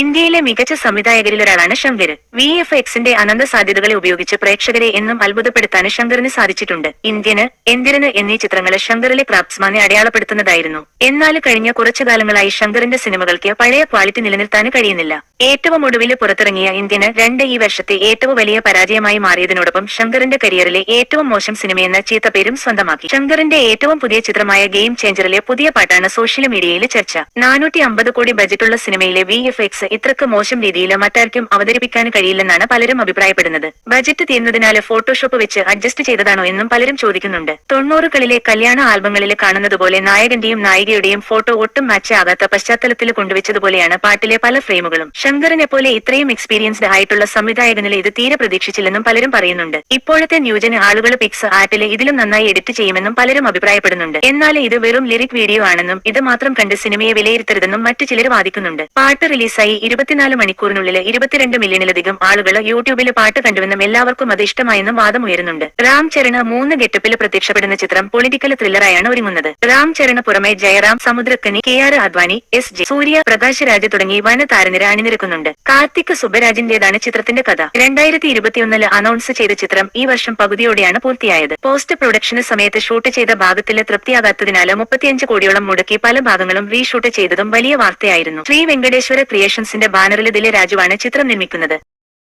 ഇന്ത്യയിലെ മികച്ച സംവിധായകരിലൊരാളാണ് Shankar. V F എക്സിന്റെ അനന്ത സാധ്യതകളെ ഉപയോഗിച്ച് പ്രേക്ഷകരെ എന്നും അത്ഭുതപ്പെടുത്താൻ ശങ്കറിന് സാധിച്ചിട്ടുണ്ട്. ഇന്ത്യന് എന്തിരന് എന്നീ ചിത്രങ്ങളെ ശങ്കറിലെ പ്രാപ്സ്മാനെ അടയാളപ്പെടുത്തുന്നതായിരുന്നു. എന്നാൽ കഴിഞ്ഞ കുറച്ചു കാലങ്ങളായി ശങ്കറിന്റെ സിനിമകൾക്ക് പഴയ ക്വാളിറ്റി നിലനിർത്താൻ കഴിയുന്നില്ല. ഏറ്റവും ഒടുവിൽ പുറത്തിറങ്ങിയ ഇന്ത്യന് രണ്ട് ഈ വർഷത്തെ ഏറ്റവും വലിയ പരാജയമായി മാറിയതിനോടൊപ്പം ശങ്കറിന്റെ കരിയറിലെ ഏറ്റവും മോശം സിനിമയെന്ന ചീത്തപ്പേരും സ്വന്തമാക്കി. ശങ്കറിന്റെ ഏറ്റവും പുതിയ ചിത്രമായ ഗെയിം ചേഞ്ചറിലെ പുതിയ പാട്ടാണ് സോഷ്യൽ മീഡിയയിൽ ചർച്ച. നാനൂറ്റി അമ്പത് കോടി ബജറ്റുള്ള സിനിമയിലെ വി എഫ് എക്സ് ഇത്രക്ക് മോശം രീതിയിൽ മറ്റാർക്കും അവതരിപ്പിക്കാൻ കഴിയില്ലെന്നാണ് പലരും അഭിപ്രായപ്പെടുന്നത്. ബജറ്റ് തീർന്നതിനാൽ ഫോട്ടോഷോപ്പ് വെച്ച് അഡ്ജസ്റ്റ് ചെയ്തതാണോ എന്നും പലരും ചോദിക്കുന്നുണ്ട്. തൊണ്ണൂറുകളിലെ കല്യാണ ആൽബങ്ങളിൽ കാണുന്നതുപോലെ നായകന്റെയും നായികയുടെയും ഫോട്ടോ ഒട്ടും മാച്ച് ആകാത്ത പശ്ചാത്തലത്തിൽ കൊണ്ടുവച്ചതുപോലെയാണ് പാട്ടിലെ പല ഫ്രെയിമുകളും. ശങ്കറിനെ പോലെ ഇത്രയും എക്സ്പീരിയൻസ്ഡ് ആയിട്ടുള്ള സംവിധായകനിൽ ഇത് തീരെ പ്രതീക്ഷിച്ചില്ലെന്നും പലരും പറയുന്നുണ്ട്. ഇപ്പോഴത്തെ ന്യൂജന് ആളുകൾ പിക്സ് ആപ്പിൽ ഇതിലും നന്നായി എഡിറ്റ് ചെയ്യുമെന്നും പലരും അഭിപ്രായപ്പെടുന്നുണ്ട്. എന്നാൽ ഇത് വെറും ലിറിക് വീഡിയോ ആണെന്നും ഇത് മാത്രം കണ്ട് സിനിമയെ വിലയിരുത്തരുതെന്നും മറ്റു ചിലർ വാദിക്കുന്നുണ്ട്. പാട്ട് റിലീസായി ഇരുപത്തിനാല് മണിക്കൂറിനുള്ളിൽ ഇരുപത്തിരണ്ട് മില്യണിലധികം ആളുകൾ യൂട്യൂബിൽ പാട്ട് കണ്ടുവെന്നും എല്ലാവർക്കും അത് ഇഷ്ടമായെന്നും വാദം ഉയരുന്നുണ്ട് ചരണ മൂന്ന് ഗെറ്റപ്പിൽ പ്രത്യക്ഷപ്പെടുന്ന ചിത്രം പൊളിറ്റിക്കൽ ത്രില്ലറായാണ് ഒരുങ്ങുന്നത്. റാം ചരണ പുറമെ Jayaram Samuthirakani K R Advani S J Surya Prakash Raj തുടങ്ങി വന താരനിര അണിനിരക്കുന്നുണ്ട് കാർത്തിക് സുബരാജിന്റേതാണ് ചിത്രത്തിന്റെ കഥ. രണ്ടായിരത്തി ഇരുപത്തിയൊന്നിൽ അനൗൺസ് ചെയ്ത ചിത്രം ഈ വർഷം പകുതിയോടെയാണ് പൂർത്തിയായത്. പോസ്റ്റ് പ്രൊഡക്ഷന് സമയത്ത് ഷൂട്ട് ചെയ്ത ഭാഗത്തിലെ തൃപ്തിയാകാത്തതിനാല് മുപ്പത്തിയഞ്ച് കോടിയോളം മുടക്കി പല ഭാഗങ്ങളും റീഷൂട്ട് ചെയ്തതും വലിയ വാർത്തയായിരുന്നു. ശ്രീ വെങ്കടേശ്വര ക്രിയേഷൻസിന്റെ ബാനറിൽ ദിലെ രാജുവാണ് ചിത്രം നിർമ്മിക്കുന്നത്.